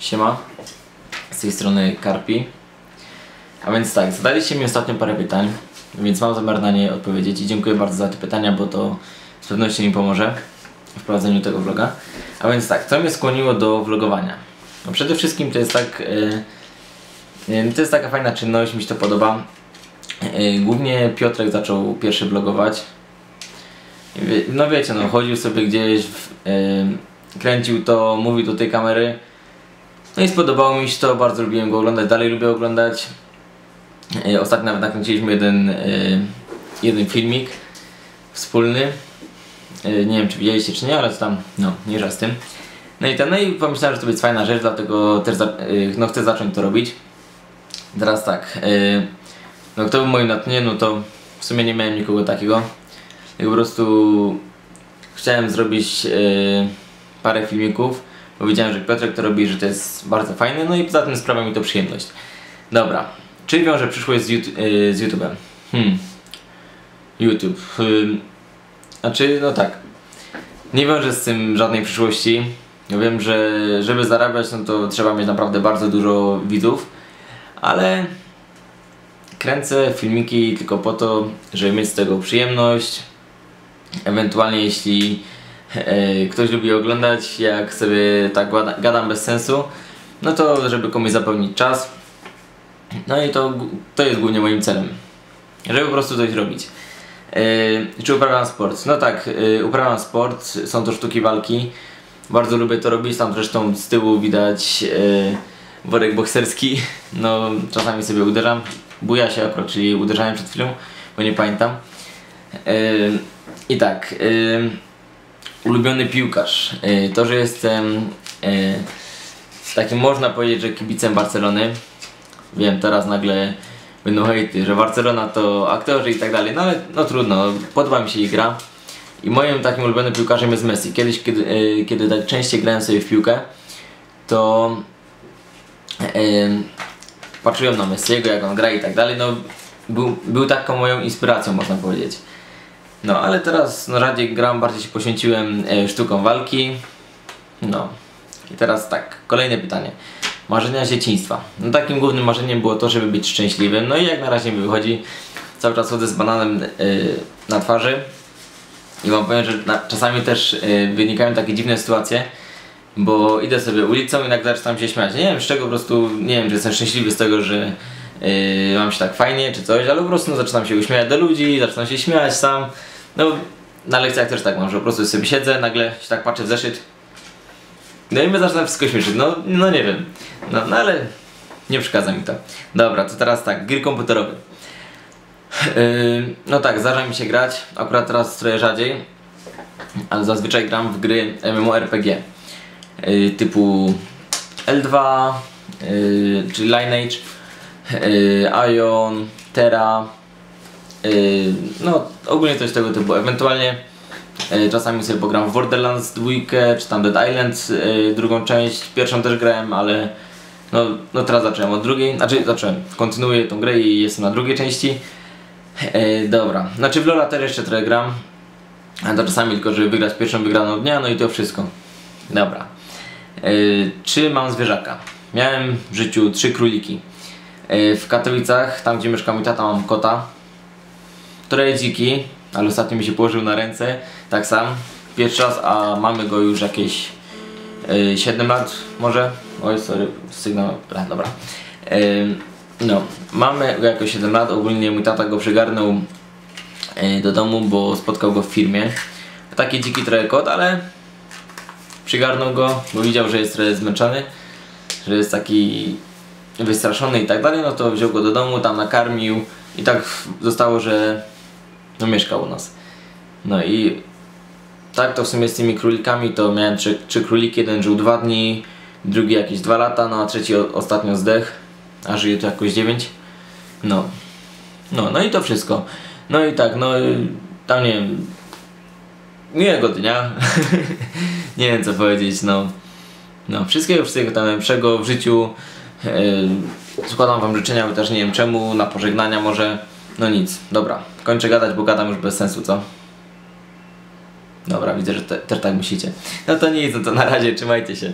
Siema, z tej strony Karpi. A więc tak, zadaliście mi ostatnio parę pytań, więc mam zamiar na nie odpowiedzieć i dziękuję bardzo za te pytania, bo to z pewnością mi pomoże w prowadzeniu tego vloga. A więc tak, co mnie skłoniło do vlogowania? No przede wszystkim to jest tak, yy, to jest taka fajna czynność, mi się to podoba. Yy, głównie Piotrek zaczął pierwszy vlogować. Wie- No wiecie, no chodził sobie gdzieś, w, yy, kręcił to, mówił do tej kamery. No i spodobało mi się to, bardzo lubiłem go oglądać, dalej lubię oglądać. E, Ostatnio nawet nakręciliśmy jeden, e, jeden filmik wspólny. E, Nie wiem czy widzieliście czy nie, ale tam, no, nie z tym. No i, ten, no i pomyślałem, że to jest fajna rzecz, dlatego też no, chcę zacząć to robić. Teraz tak, no kto był moim natchnieniem, no to w sumie nie miałem nikogo takiego. Ja po prostu chciałem zrobić parę filmików, bo że Piotrek to robi, że to jest bardzo fajne, no i poza tym sprawia mi to przyjemność. Dobra, czy wiąże przyszłość z, YouTube, e, z YouTube'em? Hmm. YouTube. Hmm. Znaczy, no tak. Nie wiąże z tym żadnej przyszłości. Ja wiem, że żeby zarabiać, no to trzeba mieć naprawdę bardzo dużo widzów, ale kręcę filmiki tylko po to, żeby mieć z tego przyjemność. Ewentualnie jeśli ktoś lubi oglądać, jak sobie tak gada- gadam bez sensu, no to żeby komuś zapełnić czas. No i to, to jest głównie moim celem. Żeby po prostu coś robić. E, czy uprawiam sport? No tak, e, uprawiam sport, są to sztuki walki. Bardzo lubię to robić, tam zresztą z tyłu widać e, worek bokserski. No czasami sobie uderzam. Buja się akurat, czyli uderzałem przed chwilą, bo nie pamiętam. E, I tak, e, ulubiony piłkarz. E, to, że jestem e, takim można powiedzieć, że kibicem Barcelony. Wiem, teraz nagle będą hejty, że Barcelona to aktorzy i tak dalej, no ale no trudno, podoba mi się ich gra. I moim takim ulubionym piłkarzem jest Messi. Kiedyś, kiedy, e, kiedy tak częściej grałem sobie w piłkę, to e, patrzyłem na Messiego, jak on gra i tak dalej, no był, był taką moją inspiracją, można powiedzieć. No, ale teraz no, rzadziej gram, bardziej się poświęciłem e, walki. No. I teraz tak, kolejne pytanie. Marzenia dzieciństwa. No takim głównym marzeniem było to, żeby być szczęśliwym. No i jak na razie mi wychodzi, cały czas chodzę z bananem e, na twarzy. I wam powiem, że na, czasami też e, wynikają takie dziwne sytuacje, bo idę sobie ulicą i nagle zaczynam się śmiać. Nie wiem z czego, po prostu nie wiem, czy jestem szczęśliwy z tego, że yy, mam się tak fajnie czy coś, ale po prostu no, zaczynam się uśmiechać do ludzi, zaczynam się śmiać sam. No na lekcjach też tak mam, że po prostu sobie siedzę, nagle się tak patrzę w zeszyt. No i mnie zaczyna wszystko śmieszyć, no, no nie wiem. No, no ale nie przeszkadza mi to. Dobra, to teraz tak, gry komputerowe. Yy, no tak, zdarza mi się grać, akurat teraz trochę rzadziej, ale zazwyczaj gram w gry MMORPG yy, typu L2, yy, czy Lineage, Ion, Terra, yy, no ogólnie coś tego typu. Ewentualnie yy, czasami sobie pogram w Borderlands 2, czy tam Dead Island, drugą część. Pierwszą też grałem, ale no, no teraz zacząłem od drugiej, znaczy zacząłem, kontynuuję tą grę i jestem na drugiej części. E, dobra, znaczy w Lola też jeszcze trochę gram. A to czasami tylko, żeby wygrać pierwszą wygraną dnia, no i to wszystko. Dobra. E, czy mam zwierzaka? Miałem w życiu trzy króliki. E, w Katowicach, tam gdzie mieszka mój tata, mam kota. Trochę dziki, ale ostatnio mi się położył na ręce, tak sam. Pierwszy raz, a mamy go już jakieś e, 7 lat może. Oj, sorry, sygnał, a, dobra. E, no, mamy go jako 7 lat, ogólnie mój tata go przygarnął e, do domu, bo spotkał go w firmie. Taki dziki trochę kot, ale przygarnął go, bo widział, że jest trochę zmęczony, że jest taki wystraszony i tak dalej, no to wziął go do domu, tam nakarmił i tak zostało, że no mieszkał u nas. No i tak to w sumie z tymi królikami to miałem trzy, trzy króliki, jeden żył dwa dni, drugi jakieś dwa lata, no a trzeci o, ostatnio zdech, a żyje to jakoś 9. No. No, no i to wszystko. No i tak, no y, tam nie wiem, miłego dnia. nie wiem co powiedzieć, no. No, wszystkiego, wszystkiego tam najlepszego w życiu. Yy, składam wam życzenia, też nie wiem czemu, na pożegnania może. No nic, dobra, kończę gadać, bo gadam już bez sensu, co? Dobra, widzę, że te, też tak myślicie. No to nic, no to na razie, trzymajcie się.